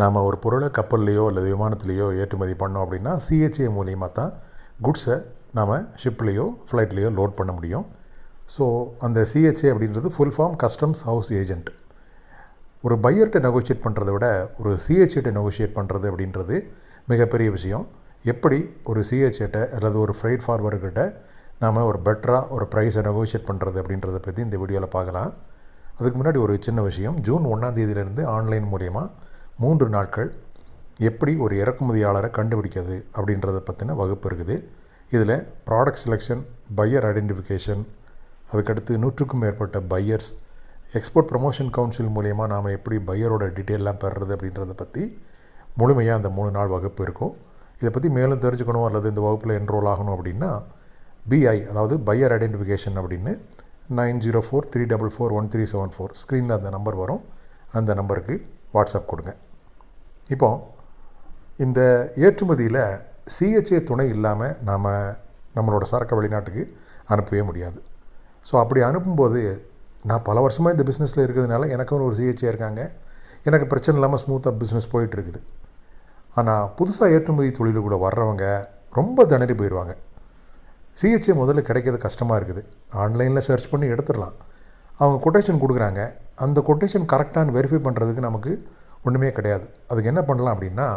நாம் ஒரு பொருளை கப்பல்லையோ அல்லது விமானத்துலேயோ ஏற்றுமதி பண்ணோம் அப்படின்னா சிஹெச்ஏ மூலியமாக தான் குட்ஸை நாம் ஷிப்லேயோ ஃப்ளைட்லேயோ லோட் பண்ண முடியும். ஸோ அந்த சிஹெச்ஏ அப்படின்றது full form customs house agent ஒரு பையர்கிட்ட நெகோஷியேட் பண்ணுறத விட ஒரு சிஹெச்ஏட்டை நெகோஷியேட் பண்ணுறது அப்படின்றது மிகப்பெரிய விஷயம். எப்படி ஒரு சிஹெச்ஏட்டை அல்லது ஒரு ஃப்ரைட் ஃபார்வர்கிட்ட நாம் ஒரு பெட்டராக ஒரு ப்ரைஸை நெகோஷியேட் பண்ணுறது அப்படின்றத பற்றி இந்த வீடியோவில் பார்க்கலாம். அதுக்கு முன்னாடி ஒரு சின்ன விஷயம். ஜூன் ஒன்றாம் தேதியிலேருந்து ஆன்லைன் மூலியமாக மூன்று நாட்கள் எப்படி ஒரு இறக்குமதியாளரை கண்டுபிடிக்கிறது அப்படின்றத பற்றின வகுப்பு இருக்குது. இதில் ப்ராடக்ட் செலெக்ஷன் பையர் ஐடென்டிஃபிகேஷன் அதுக்கடுத்து நூற்றுக்கும் மேற்பட்ட பையர்ஸ் எக்ஸ்போர்ட் ப்ரமோஷன் கவுன்சில் மூலயமா நாம் எப்படி பையரோட டீட்டெயிலெலாம் பெறுறது அப்படின்றத பற்றி முழுமையாக அந்த மூணு நாள் வகுப்பு இருக்கும். இதை பற்றி மேலும் தெரிஞ்சுக்கணும் அல்லது இந்த வகுப்பில் என்ரோல் ஆகணும் அப்படின்னா பிஐ அதாவது பையர் ஐடென்டிஃபிகேஷன் அப்படின்னு nine zero four three double four one three seven four ஸ்க்ரீனில் அந்த நம்பர் வரும். அந்த நம்பருக்கு வாட்ஸ்அப் கொடுங்க. இப்போ இந்த ஏற்றுமதியில் சிஹெச்ஏ துணை இல்லாமல் நாம் நம்மளோட சரக்கு வெளிநாட்டுக்கு அனுப்பவே முடியாது. ஸோ அப்படி அனுப்பும்போது நான் பல வருஷமாக இந்த பிஸ்னஸில் இருக்கிறதுனால எனக்கும் ஒரு சிஹெச்ஏ இருக்காங்க. எனக்கு பிரச்சனை இல்லாமல் ஸ்மூத்தாக பிஸ்னஸ் போயிட்டுருக்குது. ஆனால் புதுசாக ஏற்றுமதி தொழிலுக்குள்ளே வர்றவங்க ரொம்ப திணறி போயிடுவாங்க சிஹெச்ஏ முதல்ல கிடைக்கிறது கஷ்டமாக இருக்குது. ஆன்லைனில் சர்ச் பண்ணி எடுத்துடலாம். அவங்க கொட்டேஷன் கொடுக்குறாங்க. அந்த கொட்டேஷன் கரெக்டான வெரிஃபை பண்ணுறதுக்கு நமக்கு ஒன்றுமே கிடையாது. அதுக்கு என்ன பண்ணலாம் அப்படின்னா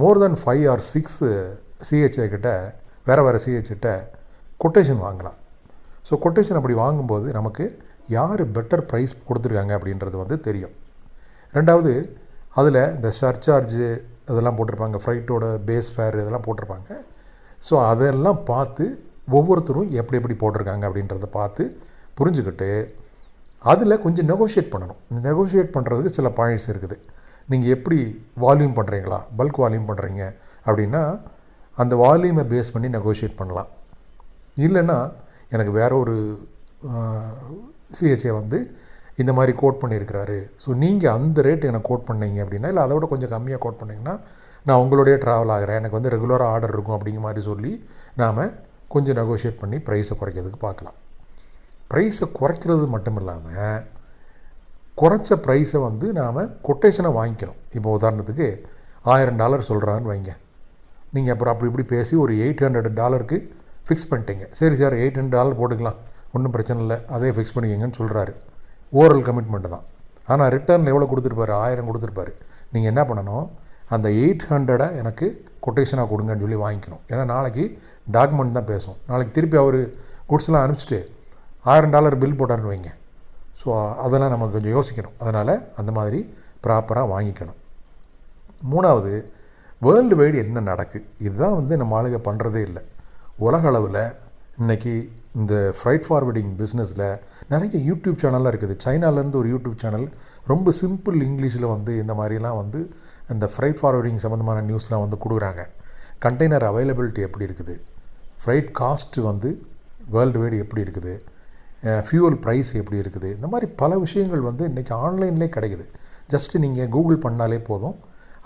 more than five or six CHA கிட்ட வேறு வேறு சிஹெச்கிட்ட கொட்டேஷன் வாங்கலாம். ஸோ கொட்டேஷன் அப்படி வாங்கும்போது நமக்கு யார் பெட்டர் ப்ரைஸ் கொடுத்துருக்காங்க அப்படின்றது வந்து தெரியும். ரெண்டாவது அதில் இந்த சர்சார்ஜு இதெல்லாம் போட்டிருப்பாங்க ஃப்ளைட்டோட பேஸ் ஃபேர் இதெல்லாம் போட்டிருப்பாங்க. ஸோ அதெல்லாம் பார்த்து ஒவ்வொருத்தரும் எப்படி எப்படி போட்டிருக்காங்க அப்படின்றத பார்த்து புரிஞ்சுக்கிட்டு அதில் கொஞ்சம் நெகோஷியேட் பண்ணணும். இந்த நெகோஷியேட் பண்ணுறதுக்கு சில பாயிண்ட்ஸ் இருக்குது. நீங்கள் எப்படி வால்யூம் பண்ணுறீங்களா பல்க் வால்யூம் பண்ணுறீங்க அப்படின்னா அந்த வால்யூமை பேஸ் பண்ணி நெகோஷியேட் பண்ணலாம். இல்லைன்னா எனக்கு வேற ஒரு சிஹெச்ஏ வந்து இந்த மாதிரி கோட் பண்ணியிருக்கிறாரு. ஸோ நீங்கள் அந்த ரேட் எனக்கு கோட் பண்ணீங்க அப்படின்னா இல்லை அதை விட கொஞ்சம் கம்மியாக கோட் பண்ணிங்கன்னா நான் உங்களுடைய ட்ராவல் ஆகிறேன். எனக்கு வந்து ரெகுலராக ஆர்டர் இருக்கும் அப்படிங்கிற மாதிரி சொல்லி நாம் கொஞ்சம் நெகோஷியேட் பண்ணி ப்ரைஸை குறைக்கிறதுக்கு பார்க்கலாம். ப்ரைஸை குறைக்கிறது மட்டும் இல்லாமல் குறைச்ச ப்ரைஸை வந்து நாம் கொட்டேஷனை வாங்கிக்கணும். இப்போ உதாரணத்துக்கு ஆயிரம் டாலர் சொல்கிறான்னு வைங்க. நீங்கள் அப்புறம் அப்படி இப்படி பேசி ஒரு எயிட் ஹண்ட்ரட் டாலருக்கு ஃபிக்ஸ் பண்ணிட்டீங்க. சரி சார் எயிட் ஹண்ட்ரட் டாலர் போட்டுக்கலாம். ஒன்றும் பிரச்சனை இல்லை. அதே ஃபிக்ஸ் பண்ணிக்கங்கன்னு சொல்கிறாரு ஓரல் கமிட்மெண்ட் தான். ஆனால் ரிட்டர்னில் எவ்வளோ கொடுத்துருப்பாரு? ஆயிரம் கொடுத்துருப்பாரு. நீங்கள் என்ன பண்ணணும்? அந்த எயிட் ஹண்ட்ரடை எனக்கு கொட்டேஷனாக கொடுங்கன்னு சொல்லி வாங்கிக்கணும். ஏன்னா நாளைக்கு டாக்குமெண்ட் தான் பேசும். நாளைக்கு திருப்பி அவர் குட்ஸ்லாம் அனுப்பிச்சிட்டு ஆயிரம் டாலர் பில் போட்டார்னு வைங்க. ஸோ அதெல்லாம் நம்ம கொஞ்சம் யோசிக்கணும். அதனால் அந்த மாதிரி ப்ராப்பராக வாங்கிக்கணும். மூணாவது வேர்ல்டு வைடு என்ன நடக்கு? இதுதான் வந்து நம்ம ஆளுங்க பண்ணுறதே இல்லை. உலக அளவில் இன்றைக்கி இந்த ஃப்ரைட் ஃபார்வர்டிங் பிஸ்னஸில் நிறைய யூடியூப் சேனல்லாம் இருக்குது. சைனாலேருந்து ஒரு யூடியூப் சேனல் ரொம்ப சிம்பிள் இங்கிலீஷில் வந்து இந்த மாதிரிலாம் வந்து இந்த ஃப்ரைட் ஃபார்வர்டிங் சம்மந்தமான நியூஸ்லாம் வந்து கொடுக்குறாங்க. கண்டெய்னர் அவைலபிலிட்டி எப்படி இருக்குது? ஃப்ரைட் காஸ்ட்டு வந்து வேர்ல்டு வைடு எப்படி இருக்குது? ஃபியூவல் ப்ரைஸ் எப்படி இருக்குது? இந்த மாதிரி பல விஷயங்கள் வந்து இன்றைக்கி ஆன்லைன்லேயே கிடைக்குது. ஜஸ்ட்டு நீங்கள் கூகுள் பண்ணாலே போதும்.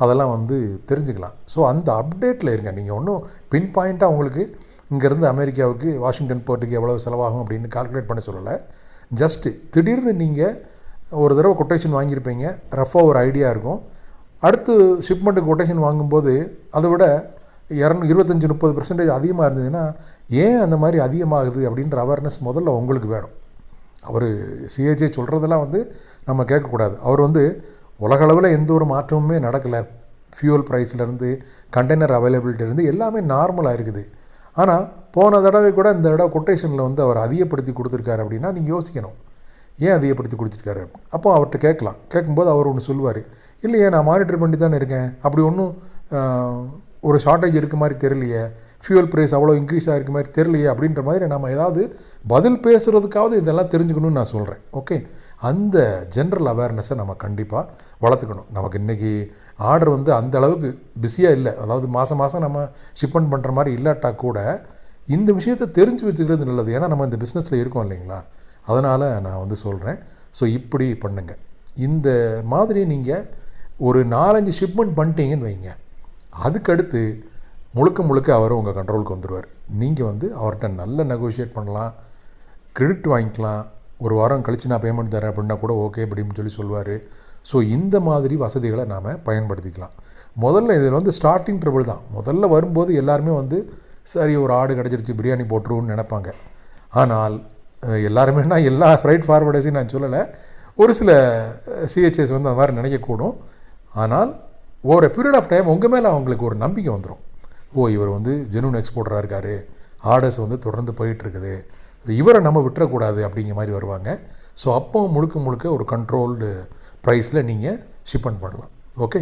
அதெல்லாம் வந்து தெரிஞ்சுக்கலாம். ஸோ அந்த அப்டேட்டில் இருங்க. நீங்கள் ஒன்றும் பின் பாயிண்ட்டாக உங்களுக்கு இங்கேருந்து அமெரிக்காவுக்கு வாஷிங்டன் போர்ட்டுக்கு எவ்வளோ செலவாகும் அப்படின்னு கால்குலேட் பண்ண சொல்லலை. ஜஸ்ட்டு திடீர்னு நீங்கள் ஒரு தடவை கொட்டேஷன் வாங்கியிருப்பீங்க. ரஃபாக ஒரு ஐடியா இருக்கும். அடுத்து ஷிப்மெண்ட்டுக்கு கொட்டேஷன் வாங்கும்போது அதை விட இரநூ இருபத்தஞ்சி முப்பது பர்சன்டேஜ் அதிகமாக இருந்ததுன்னா ஏன் அந்த மாதிரி அதிகமாகுது அப்படின்ற அவேர்னஸ் முதல்ல உங்களுக்கு வேணும். அவர் சிஹெச்ஐ சொல்கிறதெல்லாம் வந்து நம்ம கேட்கக்கூடாது. அவர் வந்து உலகளவில் எந்த ஒரு மாற்றமுமே நடக்கலை. ஃபியூல் ப்ரைஸ்லேருந்து கண்டெய்னர் அவைலபிலிட்டிலேருந்து எல்லாமே நார்மலாக இருக்குது. ஆனால் போன தடவை கூட இந்த தடவை கொட்டேஷனில் வந்து அவர் அதிகப்படுத்தி கொடுத்துருக்காரு அப்படின்னா நீங்கள் யோசிக்கணும். ஏன் அதிகப்படுத்தி கொடுத்துருக்காரு? அப்போ அவர்கிட்ட கேட்கலாம். கேட்கும்போது அவர் ஒன்று சொல்லுவார். இல்லையே நான் மானிட்டர் பண்ணி தானே இருக்கேன். அப்படி ஒன்றும் ஒரு ஷார்ட்டேஜ் இருக்க மாதிரி தெரியலையே ஃபியூல் ப்ரைஸ் அவ்வளோ இன்க்ரீஸ் ஆகிருக்க மாதிரி தெரியலையே அப்படின்ற மாதிரி நம்ம ஏதாவது பதில் பேசுகிறதுக்காவது இதெல்லாம் தெரிஞ்சுக்கணும்னு நான் சொல்கிறேன் ஓகே அந்த ஜென்ரல் அவேர்னஸை நம்ம கண்டிப்பாக வளர்த்துக்கணும். நமக்கு இன்றைக்கி ஆர்டர் வந்து அந்த அளவுக்கு பிஸியாக இல்லை. அதாவது மாதம் மாதம் நம்ம ஷிப்மெண்ட் பண்ணுற மாதிரி இல்லாட்டா கூட இந்த விஷயத்தை தெரிஞ்சு வச்சுக்கிறது நல்லது. ஏன்னா நம்ம இந்த பிஸ்னஸில் இருக்கோம் இல்லைங்களா? அதனால் நான் வந்து சொல்கிறேன் ஸோ இப்படி பண்ணுங்கள் இந்த மாதிரி நீங்கள் ஒரு நாலஞ்சு ஷிப்மெண்ட் பண்ணிட்டீங்கன்னு வைங்க. அதுக்கடுத்து முழுக்க முழுக்க அவர் உங்கள் கண்ட்ரோலுக்கு வந்துடுவார் நீங்கள் வந்து அவர்கிட்ட நல்ல நெகோஷியேட் பண்ணலாம் கிரெடிட் வாங்கிக்கலாம் ஒரு வாரம் கழித்து நான் பேமெண்ட் தரேன் அப்படின்னா கூட ஓகே அப்படின்னு சொல்லி சொல்லுவார். ஸோ இந்த மாதிரி வசதிகளை நாம் பயன்படுத்திக்கலாம். முதல்ல இதில் வந்து ஸ்டார்டிங் ட்ரிபிள் தான். முதல்ல வரும்போது எல்லாருமே வந்து சரி ஒரு ஆடு கிடச்சிருச்சு பிரியாணி போட்டுருவோம்னு நினைப்பாங்க. ஆனால் அஹ், எல்லாருமே நான் எல்லா ஃப்ரைட் ஃபார்வர்டர்ஸையும் நான் சொல்லலை. ஒரு சில சிஹெச்எஸ் வந்து அந்த மாதிரி நினைக்கக்கூடும். ஆனால் ஒரு பீரியட் ஆஃப் டைம் உங்கள் மேலே அவங்களுக்கு ஒரு நம்பிக்கை வந்துடும் ஓ இவர் வந்து ஜெனூன் எக்ஸ்போர்ட்டராக இருக்கார். ஆர்டர்ஸ் வந்து தொடர்ந்து போயிட்டுருக்குது. இவரை நம்ம விட்டுறக்கூடாது அப்படிங்கிற மாதிரி வருவாங்க. ஸோ அப்போ முழுக்க முழுக்க ஒரு கண்ட்ரோல்டு ப்ரைஸில் நீங்கள் ஷிப்பன் பண்ணலாம். ஓகே